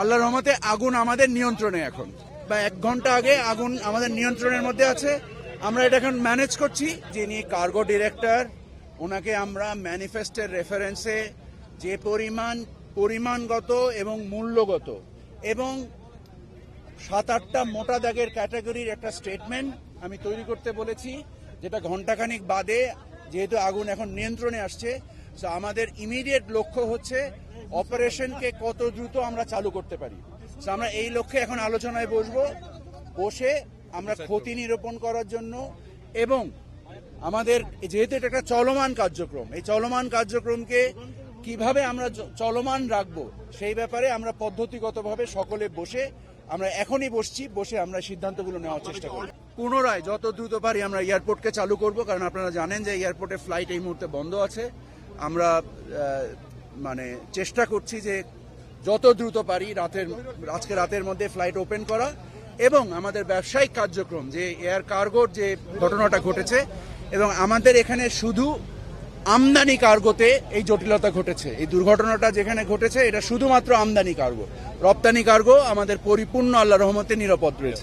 আল্লাহ রহমতে আগুন আমাদের নিয়ন্ত্রণে এখন। বা এক ঘণ্টা আগে আগুন আমাদের নিয়ন্ত্রণের মধ্যে আছে। আমরা এটা এখন ম্যানেজ করছি। যিনি কার্গো ডিরেক্টর ওনাকে আমরা ম্যানিফেস্টের রেফারেন্সে যে পরিমাণ, পরিমাণগত এবং মূল্যগত এবং সাত আটটা মোটা দাগের ক্যাটাগরির একটা স্টেটমেন্ট আমি তৈরি করতে বলেছি, যেটা ঘন্টাখানিক বাদে যেহেতু আগুন এখন নিয়ন্ত্রণে আসছে আমাদের ইমিডিয়েট লক্ষ্য হচ্ছে অপারেশনকে কত দ্রুত আমরা চালু করতে পারি? আমরা এই লক্ষ্যে এখন আলোচনায় বসবো। বসে আমরা ক্ষতি নিরূপণ করার জন্য এবং আমাদের যেহেতু এটা একটা চলমান কার্যক্রম, এই চলমান কার্যক্রমকে কীভাবে আমরা চলমান রাখব সেই ব্যাপারে আমরা পদ্ধতিগতভাবে সকলে বসে আমরা এখনই বসছি, বসে আমরা সিদ্ধান্তগুলো নেওয়ার চেষ্টা করি পুনরায় যত দ্রুত পারি আমরা এয়ারপোর্টকে চালু করব, কারণ আপনারা জানেন যে এয়ারপোর্টে ফ্লাইট এই মুহূর্তে বন্ধ আছে। আমরা মানে চেষ্টা করছি যে যত দ্রুত পারি রাতের, আজকে রাতের মধ্যে ফ্লাইট ওপেন করা এবং আমাদের ব্যবসায়িক কার্যক্রম যে এয়ার কার্গোর যে ঘটনাটা ঘটেছে এবং আমাদের এখানে শুধু আমদানি কার্গোতে এই জটিলতা ঘটেছে। এই দুর্ঘটনাটা যেখানে ঘটেছে, এটা শুধুমাত্র আমদানি কার্গো রপ্তানি কার্গো আমাদের পরিপূর্ণ আল্লাহ রহমতে নিরাপদ রয়েছে।